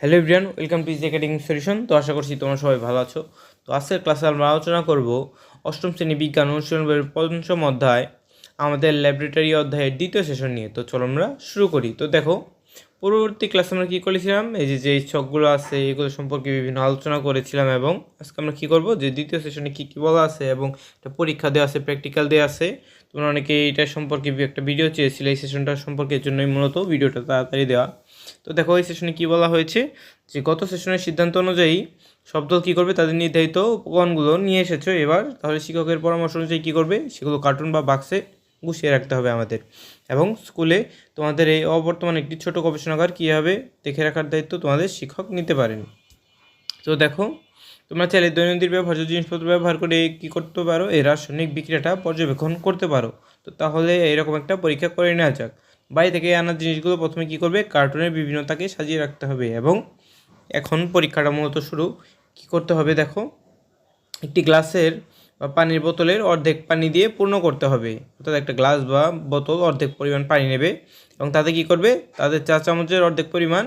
Hello everyone welcome to easy academic solution তো আশা করছি তোমরা সবাই ভালো আছো। তো আজকের ক্লাসে আমরা আলোচনা করব অষ্টম শ্রেণি বিজ্ঞান অনুশীলন বইয়ের পঞ্চম অধ্যায়, আমাদের ল্যাবরেটরি অধ্যায়ের দ্বিতীয় সেশন নিয়ে। তো চলো আমরা শুরু করি। তো দেখো পূর্ববর্তী ক্লাসে আমরা কী করেছিলাম? এই যে যে ছকগুলো আছে, এগুলো সম্পর্কে বিভিন্ন আলোচনা করেছিলাম এবং আজকে আমরা কী করব? যে দ্বিতীয় সেশনে কী কী বলা আছে এবং একটা পরীক্ষা দেওয়া আছে প্র্যাকটিক্যাল দেওয়া আছে। তোমরা অনেকে এটা সম্পর্কে একটা ভিডিও চেয়েছিলে, এই সেশনটার সম্পর্কে জন্যই মূলত ভিডিওটা তাড়াতাড়ি দেওয়া। তো দেখো, এই সেশনে কী বলা হয়েছে? যে গত সেশনের সিদ্ধান্ত অনুযায়ী শব্দ কী করবে? তাদের নির্ধারিত উপকরণগুলো নিয়ে এসেছ। এবার তাহলে শিক্ষকের পরামর্শ অনুযায়ী কী করবে? সেগুলো কার্টুন বা বাক্সে গুছিয়ে রাখতে হবে আমাদের। এবং স্কুলে তোমাদের এই অবর্তমানে একটি ছোট গবেষণাগার কীভাবে দেখে রাখার দায়িত্ব তোমাদের শিক্ষক নিতে পারেন। তো দেখো, তোমরা চাইলে দৈনন্দিন ব্যবহার্য জিনিসপত্র ব্যবহার করে কী করতে পারো? এই রাসায়নিক বিক্রিয়াটা পর্যবেক্ষণ করতে পারো। তো তাহলে এরকম একটা পরীক্ষা করে নেওয়া যাক। বাড়ি থেকে আনা জিনিসগুলো প্রথমে কী করবে? কার্টুনের বিভিন্নতাকে সাজিয়ে রাখতে হবে এবং এখন পরীক্ষাটা মূলত শুরু। কী করতে হবে দেখো? একটি গ্লাসের বা পানির বোতলের অর্ধেক পানি দিয়ে পূর্ণ করতে হবে। অর্থাৎ একটা গ্লাস বা বোতল অর্ধেক পরিমাণ পানি নেবে এবং তাতে কী করবে? তাদের চা চামচের অর্ধেক পরিমাণ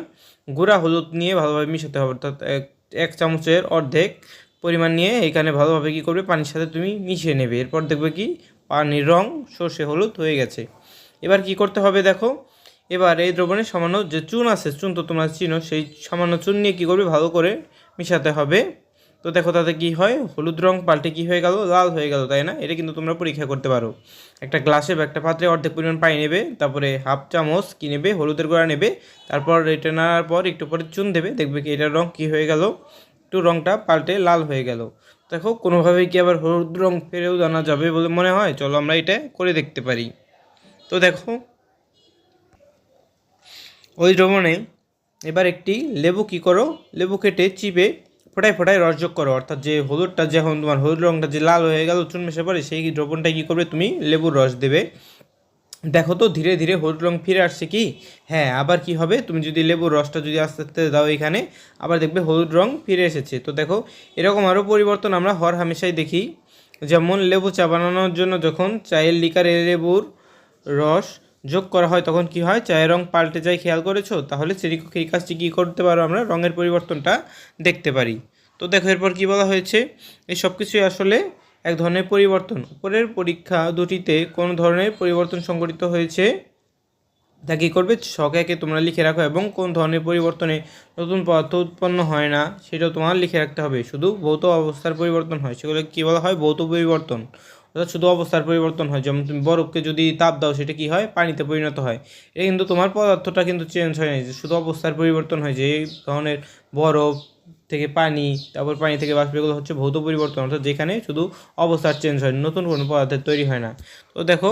গুঁড়া হলুদ নিয়ে ভালোভাবে মিশাতে হবে। অর্থাৎ এক এক চামচের অর্ধেক পরিমাণ নিয়ে এখানে ভালোভাবে কী করবে? পানির সাথে তুমি মিশিয়ে নেবে। এরপর দেখবে কি? পানির রং সর্ষে হলুদ হয়ে গেছে। এবার কি করতে হবে দেখো? এবার এই দ্রবণে সামান্য যে চুন আছে, চুন তো তোমরা চিনো, সেই সামান্য চুন নিয়ে কী করবে? ভালো করে মিশাতে হবে। তো দেখো তাতে কী হয়? হলুদ রং পাল্টে কী হয়ে গেল? লাল হয়ে গেল, তাই না? এটা কিন্তু তোমরা পরীক্ষা করতে পারো। একটা গ্লাসে বা একটা পাত্রে অর্ধেক পরিমাণ পানি নেবে, তারপরে হাফ চামচ কি নেবে? হলুদের গোড়া নেবে, তারপর এটা নেওয়ার পর একটু পরে চুন দেবে, দেখবে কি এটার রং কী হয়ে গেল? একটু রংটা পাল্টে লাল হয়ে গেল। দেখো, কোনোভাবেই কি আবার হলুদ রং ফেরেও জানা যাবে বলে মনে হয়? চলো আমরা এটা করে দেখতে পারি। তো দেখো, ওই দ্রবণে এবার একটি লেবু কী করো? লেবু কেটে চিপে ফোটায় ফোটায় রস যোগ করো। অর্থাৎ যে হলুদটা যখন তোমার হলুদ রঙটা যে লাল হয়ে গেল, চুন মেশে পড়ে সেই দ্রবণটায় কী করবে? তুমি লেবুর রস দেবে। দেখো তো, ধীরে ধীরে হলুদ রং ফিরে আসছে কি? হ্যাঁ আবার কি হবে? তুমি যদি লেবুর রসটা যদি আস্তে আস্তে দাও এখানে, আবার দেখবে হলুদ রং ফিরে এসেছে। তো দেখো, এরকম আরও পরিবর্তন আমরা হর হামেশাই দেখি। যেমন লেবু চা বানানোর জন্য যখন চায়ের লিকারে লেবুর রস যোগ করা হয়, তখন কি হয়? চায়ের রং পাল্টে যায়, খেয়াল করেছ? তাহলে শ্রেণীকক্ষে এই কাজটি কী করতে পারো আমরা? রঙের পরিবর্তনটা দেখতে পারি। তো দেখো, এরপর কী বলা হয়েছে? এই সব কিছুই আসলে এক ধরনের পরিবর্তন। উপরের পরীক্ষা দুটিতে কোন ধরনের পরিবর্তন সংঘটিত হয়েছে? তা কী করবে? শখ একে তোমরা লিখে রাখো এবং কোন ধরনের পরিবর্তনে নতুন পদার্থ উৎপন্ন হয় না, সেটাও তোমার লিখে রাখতে হবে। শুধু ভৌত অবস্থার পরিবর্তন হয় সেগুলো কী বলা হয়? ভৌত পরিবর্তন। অর্থাৎ শুধু অবস্থার পরিবর্তন হয়। যেমন তুমি বরফকে যদি তাপ দাও, সেটা কি হয়? পানিতে পরিণত হয়। এটা কিন্তু তোমার পদার্থটা কিন্তু চেঞ্জ হয় না শুধু অবস্থার পরিবর্তন হয়, যে এই ধরনের বরফ থেকে পানি, তারপর পানি থেকে বাষ্প, এগুলো হচ্ছে ভৌত পরিবর্তন। অর্থাৎ যেখানে শুধু অবস্থার চেঞ্জ হয়, নতুন কোনো পদার্থের তৈরি হয় না। তো দেখো,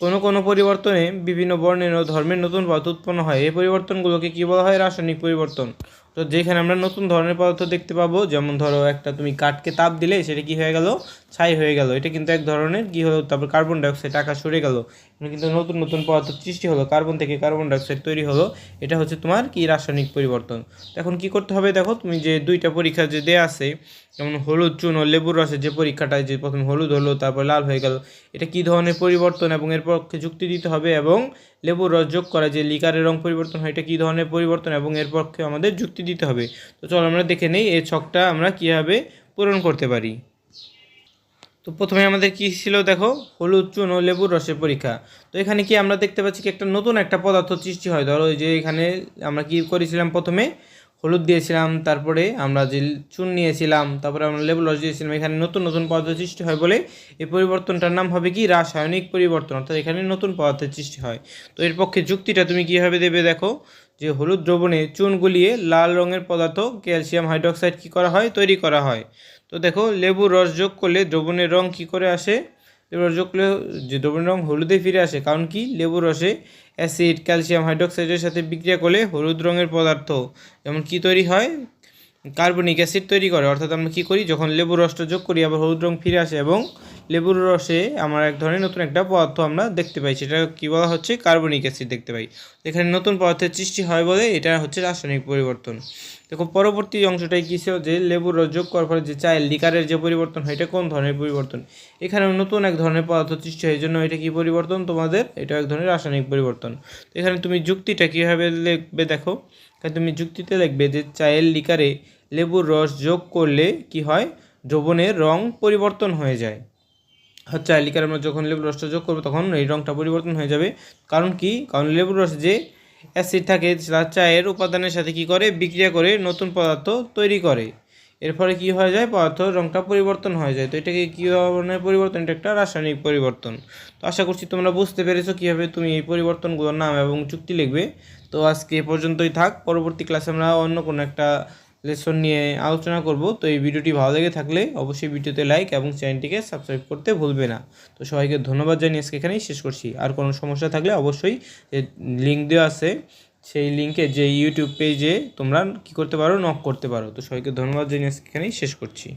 কোনো কোনো পরিবর্তনে বিভিন্ন বর্ণের ও ধর্মের নতুন পদার্থ উৎপন্ন হয়। এই পরিবর্তনগুলোকে কী বলা হয়? রাসায়নিক পরিবর্তন। তো যেখানে আমরা নতুন ধরনের পদার্থ দেখতে পাবো, যেমন ধরো একটা তুমি কাঠকে তাপ দিলে সেটা কি হয়ে গেল? ছাই হয়ে গেল। এটা কিন্তু এক ধরনের কি হলো? তারপর কার্বন ডাইঅক্সাইড আকাশ সরে গেল। কিন্তু নতুন নতুন পদার্থ সৃষ্টি হলো। কার্বন থেকে কার্বন ডাইঅক্সাইড তৈরি হলো। এটা হচ্ছে তোমার কি রাসায়নিক পরিবর্তন। এখন কি করতে হবে দেখো, তুমি যে দুইটা পরীক্ষা যে দেয়া আছে, যেমন হলুদ চুন ও লেবুর রসের যে পরীক্ষাটায় যে প্রথমে হলুদ হলো, তারপর লাল হয়ে গেল, এটা কি ধরনের পরিবর্তন এবং এর পক্ষে যুক্তি দিতে হবে এবং লেবুর রস যোগ করা যে লিকারের রং পরিবর্তন হয়, এটা কী ধরনের পরিবর্তন এবং এর পক্ষে আমাদের যুক্তি দিতে হবে? তো চলো আমরা দেখে নেই এই ছকটা আমরা কীভাবে পূরণ করতে পারি। তো প্রথমে আমাদের কি ছিল দেখো? হলুদ চুন ও লেবুর রসের পরীক্ষা। তো এখানে কি আমরা দেখতে পাচ্ছি কি একটা নতুন একটা পদার্থ সৃষ্টি হয়? ধরো যে এখানে আমরা কি করেছিলাম প্রথমে? হলুদ দিয়েছিলাম, তারপরে আমরা যে চুন নিয়েছিলাম, তারপরে আমরা লেবু রস দিয়েছিলাম, এখানে নতুন নতুন পদার্থ সৃষ্টি হয় বলে এই পরিবর্তনটার নাম হবে কি? রাসায়নিক পরিবর্তন, অর্থাৎ এখানে নতুন পদার্থের সৃষ্টি হয়। তো এর পক্ষে যুক্তিটা তুমি কীভাবে দেবে দেখো? যে হলুদ দ্রবণে চুন গুলিয়ে লাল রঙের পদার্থ, ক্যালসিয়াম হাইড্রক্সাইড কী করা হয়? তৈরি করা হয়। তো দেখো লেবুর রস যোগ করলে দ্রবণের রং কী করে আসে? যোগ করলে যে দ্রবণ রং হলুদে ফিরে আসে, কারণ কি? লেবুর রসে অ্যাসিড, ক্যালসিয়াম, হাইড্রোক্সাইডের সাথে বিক্রিয়া করলে হলুদ রঙের পদার্থ। যেমন কি তৈরি হয়? কার্বনিক অ্যাসিড তৈরি করে। অর্থাৎ আমরা কী করি? যখন লেবুর রসটা যোগ করি, আবার হলুদ রং ফিরে আসে এবং লেবুর রসে আমরা এক ধরনের নতুন একটা পদার্থ আমরা দেখতে পাই, সেটা কী বলা হচ্ছে? কার্বনিক অ্যাসিড দেখতে পাই। এখানে নতুন পদার্থের সৃষ্টি হয় বলে এটা হচ্ছে রাসায়নিক পরিবর্তন। দেখো, পরবর্তী অংশটাই কী ছিল? যে লেবুর রস যোগ করার ফলে যে চায়ের লিকারের যে পরিবর্তন হয়, এটা কোন ধরনের পরিবর্তন? এখানে নতুন এক ধরনের পদার্থ সৃষ্টি হয় জন্য এটা কি পরিবর্তন? তোমাদের এটা এক ধরনের রাসায়নিক পরিবর্তন। তো এখানে তুমি যুক্তিটা কীভাবে লিখবে দেখো? এখানে তুমি যুক্তিতে লিখবে যে চায়ের লিকারে লেবুর রস যোগ করলে কি হয়? দ্রবণের রং পরিবর্তন হয়ে যায়। হচ্ছে লিকার আমরা যখন লেবুর রসটা যোগ করব, তখন এই রঙটা পরিবর্তন হয়ে যাবে। কারণ কি? কারণ লেবুর রস যে অ্যাসিড থাকে, তার চায়ের উপাদানের সাথে কি করে? বিক্রিয়া করে, নতুন পদার্থ তৈরি করে। এর ফলে কি হয়ে যায়? পদার্থ রঙটা পরিবর্তন হয়ে যায়। তো এটাকে কী ধরনের পরিবর্তন? এটা একটা রাসায়নিক পরিবর্তন। তো আশা করছি তোমরা বুঝতে পেরেছ কীভাবে তুমি এই পরিবর্তনগুলোর নাম এবং চুক্তি লিখবে। তো আজকে এ পর্যন্তই থাক। পরবর্তী ক্লাসে আমরা অন্য কোনো একটা লেসন নিয়ে আলোচনা করব। তো এই ভিডিওটি ভালো লেগে থাকলে অবশ্যই ভিডিওতে লাইক এবং চ্যানেলটিকে সাবস্ক্রাইব করতে ভুলবে না। তো সবাইকে ধন্যবাদ জানিয়ে আজকে এখানেই শেষ করছি। আর কোনো সমস্যা থাকলে অবশ্যই যে লিঙ্ক দেওয়া আছে। সেই লিঙ্কে যে ইউটিউব পেজে তোমরা কী করতে পারো নক করতে পারো। তো সবাইকে ধন্যবাদ জানিয়ে এখানেই শেষ করছি।